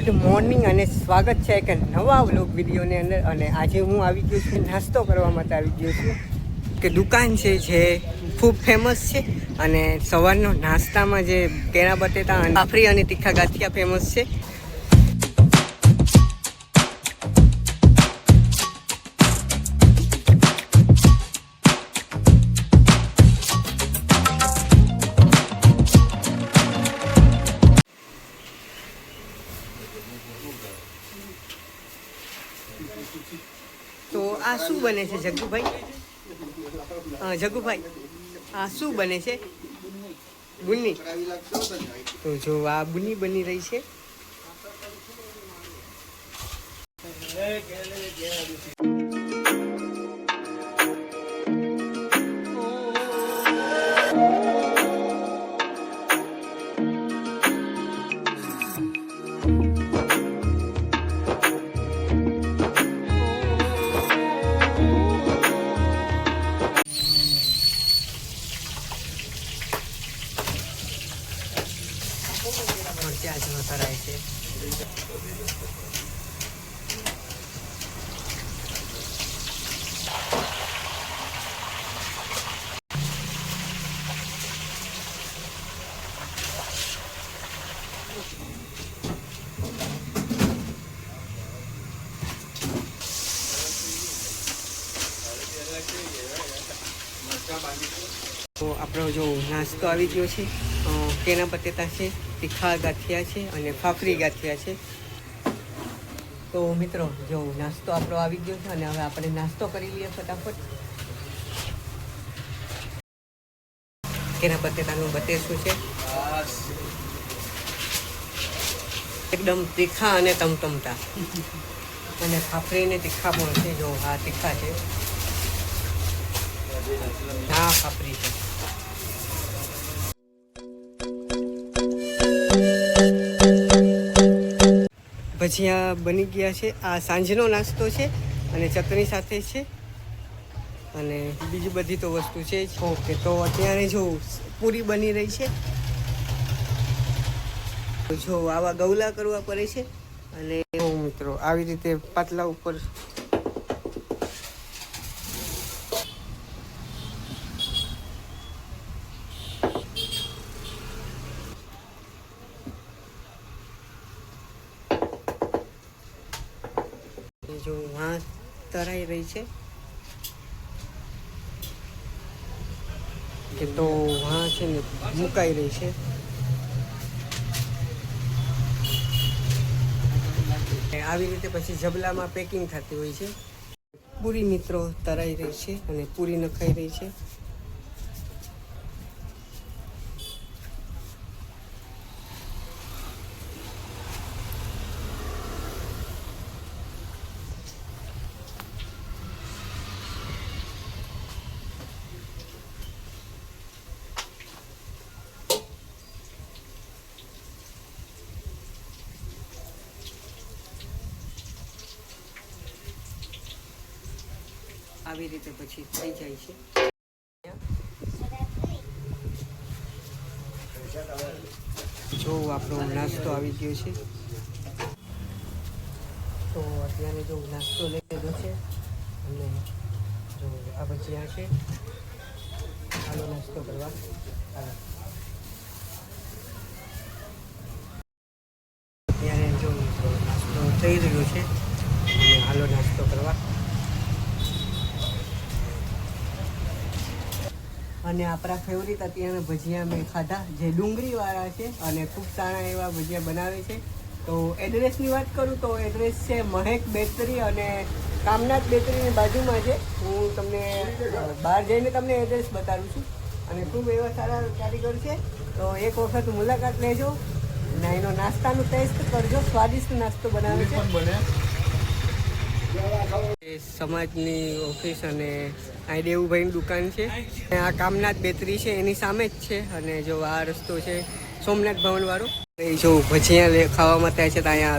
Good morning અને સ્વાગત છે એક નવા વ્લોગ વિડીયોની અંદર. અને આજે હું આવી ગયો છું, નાસ્તો કરવા માટે આવી ગયો છું. કે દુકાન છે જે ખૂબ ફેમસ છે અને સવારનો નાસ્તામાં જે કેળા બટેટા પાફરી અને તીખા ગાંઠિયા ફેમસ છે. શું બને છે જગ્ગુભાઈ? હા જગ્ગુભાઈ, આ શું બને છે? બુન્ની. તો જો આ બુન્ની બની રહી છે. મરચા જ કરાય છે તો આપણો જો નાસ્તો આવી ગયો છે. કેના બટેટા છે, તીખા ગાંઠિયા છે અને ફાફરી ગાંઠિયા છે. તો મિત્રો, જો નાસ્તો આપણો આવી ગયો છે અને હવે આપણે નાસ્તો કરી લઈએ ફટાફટ. કેના બટેટાનું બટેસું છે? એકદમ તીખા અને તમતમતા. અને ફાફરીને તીખા પણ છે, જો હા, તીખા છે. હા ફાફરી છે. ભજીયા બની ગયા છે. આ સાંજનો નાસ્તો છે અને ચટણી સાથે છે. અને બીજી બધી તો વસ્તુ છે જ. ઓકે, તો અત્યારે જો પૂરી બની રહી છે. જો આવા ગૌલા કરવા પડે છે. અને મિત્રો, આવી રીતે પાતલા ઉપર જો વાંસ તરાઈ રહી છે. કે તો વાં છે ને મુકાઈ રહી છે. આવી રીતે પછી જબલામાં પેકિંગ થતી હોય છે. પૂરી મિત્રો તરાઈ રહી છે અને પૂરી નખાઈ રહી છે. આવી રીતે પછી થઈ જાય છે. જો આપણો નાસ્તો આવી ગયો છે. તો અત્યારે જો નાસ્તો લઈ લીધો છે, અને જો આ ભજીયા છે, આનો નાસ્તો કરવા અત્યારે જો નાસ્તો થઈ રહ્યો છે, અને હાલો નાસ્તો કરવા અને આપણા ફેવરિટ અત્યારના ભજીયા મેં ખાધા જે ડુંગળીવાળા છે અને ખૂબ સારા એવા ભજીયા બનાવે છે. તો એડ્રેસની વાત કરું તો એડ્રેસ છે મહેક બેકરી અને કામનાથ બેકરીની બાજુમાં છે. હું તમને બહાર જઈને તમને એડ્રેસ બતાવું છું. અને ખૂબ એવા સારા કારીગર છે. તો એક વખત મુલાકાત લેજો. અને એનો નાસ્તાનું ટેસ્ટ કરજો. સ્વાદિષ્ટ નાસ્તો બનાવે છે. સમાજની ઓફિસ અને આ દેવુભાઈની દુકાન છે. આ કામનાથ બેતરી છે, એની સામે જ છે. અને જો આ રસ્તો છે, સોમનાથ ભવન વાળો એ જો ભજીયા ખાવામાં ખાવા માટે છે તો અહીંયા આવે.